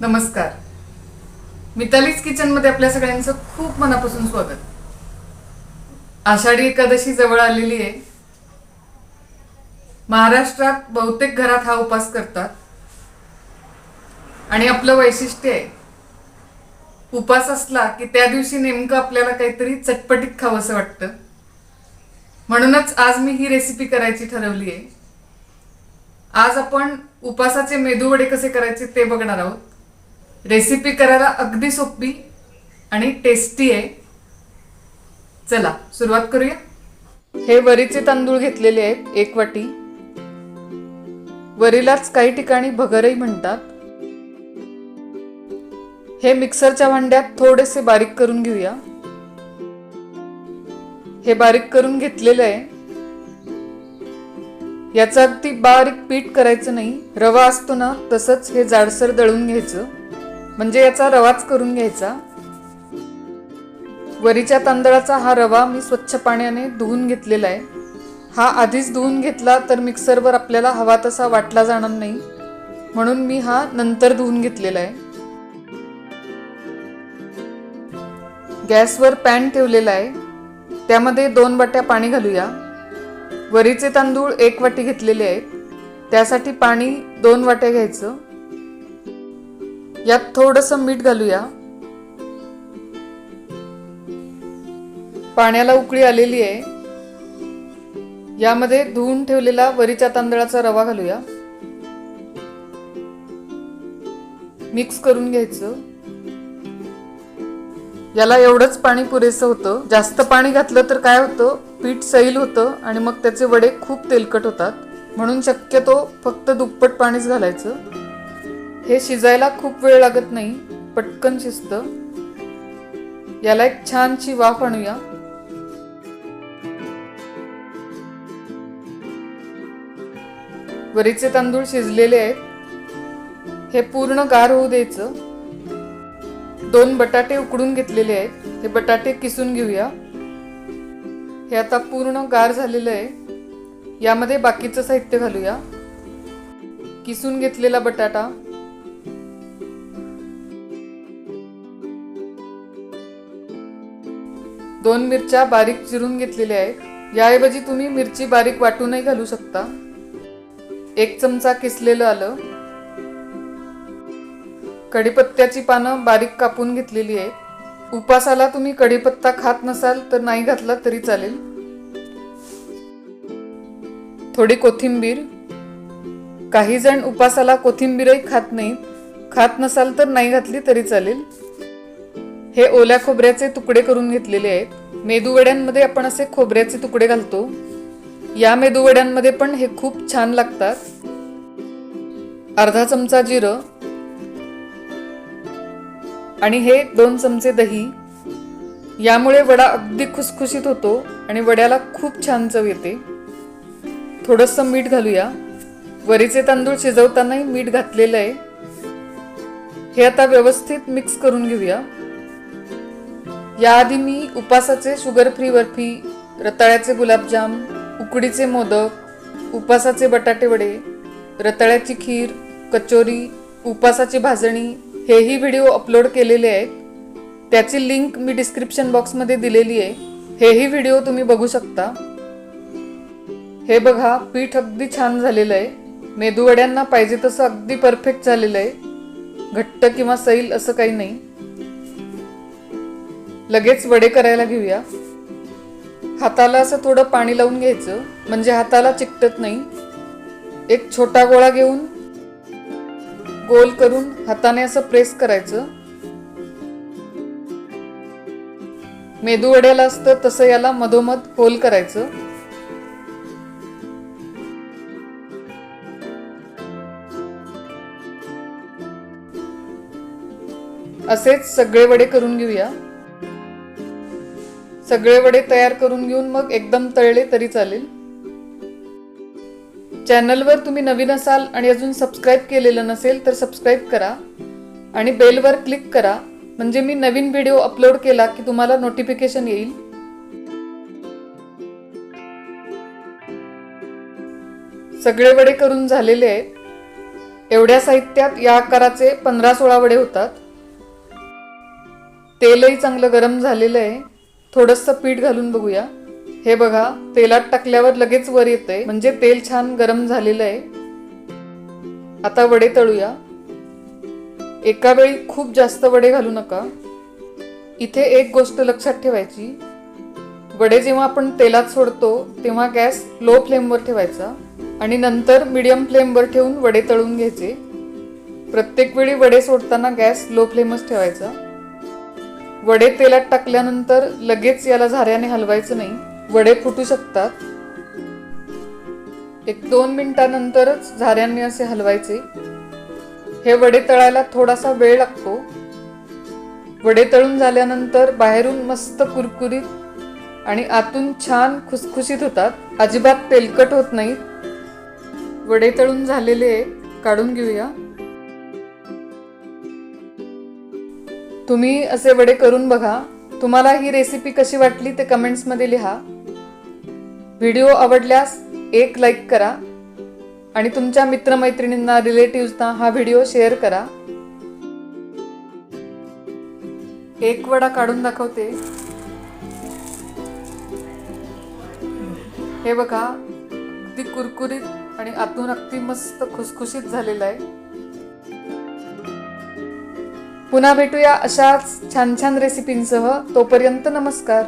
नमस्कार. मितालीज किचनमध्ये आपल्या सगळ्यांचं खूप मनापासून स्वागत. आषाढी एकादशी जवळ आलेली आहे. महाराष्ट्रात बहुतेक घरात हा उपास करतात. आणि आपलं वैशिष्ट्य आहे. उपास असला की त्या दिवशी नेमकं आपल्याला काहीतरी चटपटीत खावंसं वाटतं. म्हणूनच आज मी ही रेसिपी करायची ठरवली आहे. आज आपण उपासाचे मेदूवडे कसे करायचे ते बघणार आहोत. रेसिपी करायला अगदी सोपी आणि टेस्टी आहे. चला सुरुवात करूया. हे वरीचे तांदूळ घेतलेले आहेत एक वाटी. वरीलाच काही ठिकाणी भगरही म्हणतात. हे मिक्सरच्या भांड्यात थोडेसे बारीक करून घेऊया. हे बारीक करून घेतलेलं आहे. याचा अगदी बारीक पीठ करायचं नाही. रवा असतो ना तसंच हे जाडसर दळून घ्यायचं. म्हणजे याचा रवाच करून घ्यायचा. वरीच्या तांदळाचा हा रवा मी स्वच्छ पाण्याने धुवून घेतलेला आहे. हा आधीच धुवून घेतला तर मिक्सरवर आपल्याला हवा तसा वाटला जाणार नाही. म्हणून मी हा नंतर धुवून घेतलेला आहे. गॅसवर पॅन ठेवलेला आहे. त्यामध्ये दोन वाट्या पाणी घालूया. वरीचे तांदूळ एक वाटी घेतलेले आहेत. त्यासाठी पाणी दोन वाट्या घ्यायचं. यात थोडस मीठ घालूया. पाण्याला उकळी आलेली आहे. यामध्ये धुवून ठेवलेला वरीच्या तांदळाचा रवा घालूया. मिक्स करून घ्यायचं. याला एवढंच पाणी पुरेसं होतं. जास्त पाणी घातलं तर काय होतं? पीठ सैल होतं आणि मग त्याचे वडे खूप तेलकट होतात. म्हणून शक्यतो फक्त दुप्पट पाणीच घालायचं. हे शिजायला खूप वेळ लागत नाही. पटकन शिजतं. याला एक छानशी वाफ आणूया. वरीचे तांदूळ शिजलेले आहेत. हे पूर्ण गार होऊ द्यायचं. दोन बटाटे उकडून घेतलेले आहेत. हे बटाटे किसून घेऊया. हे आता पूर्ण गार झालेलं आहे. यामध्ये बाकीचं साहित्य घालूया. किसून घेतलेला बटाटा. दोन मिरच्या बारीक चिरून घेतलेल्या आहेत. याऐवजी तुम्ही मिरची बारीक वाटूनही घालू शकता. एक चमचा किसलेलं आलं. कढीपत्त्याची पानं बारीक कापून घेतलेली आहेत. उपासाला तुम्ही कढीपत्ता खात नसाल तर नाही घातला तरी चालेल. थोडी कोथिंबीर. काही जण उपासाला कोथिंबीरही खात नाहीत. खात नसाल तर नाही घातली तरी चालेल. हे ओल्या खोबऱ्याचे तुकडे करून घेतलेले आहेत. मेदूवड्यांमध्ये आपण असे खोबऱ्याचे तुकडे घालतो. या मेदूवड्यांमध्ये पण हे खूप छान लागतात. अर्धा चमचा जिरं आणि हे दोन चमचे दही. यामुळे वडा अगदी खुसखुशीत होतो आणि वड्याला खूप छान चव येते. थोडंसं मीठ घालूया. वरीचे तांदूळ शिजवतानाही मीठ घातलेलं आहे. हे आता व्यवस्थित मिक्स करून घेऊया. याआधी मी उपासाचे शुगर फ्री बर्फी रताळ्याचे गुलाबजाम उकडीचे मोदक उपासाचे बटाटेवडे रताळ्याची खीर कचोरी उपासाची भाजणी हेही व्हिडिओ अपलोड केलेले आहेत. त्याची लिंक मी डिस्क्रिप्शन बॉक्समध्ये दिलेली आहे. हेही व्हिडिओ तुम्ही बघू शकता. हे बघा पीठ अगदी छान झालेलं आहे. मेदूवड्यांना पाहिजे तसं अगदी परफेक्ट झालेलं आहे. घट्ट किंवा सैल असं काही नाही. लगेच वडे करायला घेऊया. हाताला असं थोडं पाणी लावून घ्यायचं. म्हणजे हाताला चिकटत नाही. एक छोटा गोळा घेऊन गोल करून हाताने असं प्रेस करायचं. मेदू वड्याला असतं तसं याला मधोमध होल करायचं. असेच सगळे वडे करून घेऊया. सगळे वडे तयार करून घेऊन मग एकदम तळले तरी चालेल. चॅनलवर तुम्ही नवीन असाल आणि अजून सबस्क्राईब केलेलं नसेल तर सबस्क्राईब करा आणि बेलवर क्लिक करा. म्हणजे मी नवीन व्हिडिओ अपलोड केला की तुम्हाला नोटिफिकेशन येईल. सगळे वडे करून झालेले आहेत. एवढ्या साहित्यात या आकाराचे पंधरा सोळा वडे होतात. तेलही चांगलं गरम झालेलं आहे. थोडंसं पीठ घालून बघूया. हे बघा तेलात टाकल्यावर लगेच वर येतंय. म्हणजे तेल छान गरम झालेलं आहे. आता वडे तळूया. एका वेळी खूप जास्त वडे घालू नका. इथे एक गोष्ट लक्षात ठेवायची. वडे जेव्हा आपण तेलात सोडतो तेव्हा गॅस लो फ्लेमवर ठेवायचा आणि नंतर मिडियम फ्लेमवर ठेवून वडे तळून घ्यायचे. प्रत्येक वेळी वडे सोडताना गॅस लो फ्लेमच ठेवायचा. वडे तेलात टाकल्यानंतर लगेच याला झाऱ्याने हलवायचं नाही. वडे फुटू शकतात. एक दोन मिनिटानंतरच झाऱ्यांनी असे हलवायचे. हे वडे तळायला थोडासा वेळ लागतो. वडे तळून झाल्यानंतर बाहेरून मस्त कुरकुरीत आणि आतून छान खुसखुशीत होतात. अजिबात तेलकट होत नाहीत. वडे तळून झालेले आहे, काढून घेऊया. तुम्ही असे वडे करून बघा. तुम्हाला ही रेसिपी कशी वाटली ते कमेंट्समध्ये लिहा. व्हिडिओ आवडल्यास एक लाईक करा आणि तुमच्या मित्रमैत्रिणींना रिलेटिव्हजना हा व्हिडिओ शेअर करा. एक वडा काढून दाखवते. हे बघा अगदी कुरकुरीत आणि आतून अगदी मस्त खुसखुशीत झालेलं आहे. पुन्हा भेटूया अशाच छान छान रेसिपींसह तोपर्यंत नमस्कार.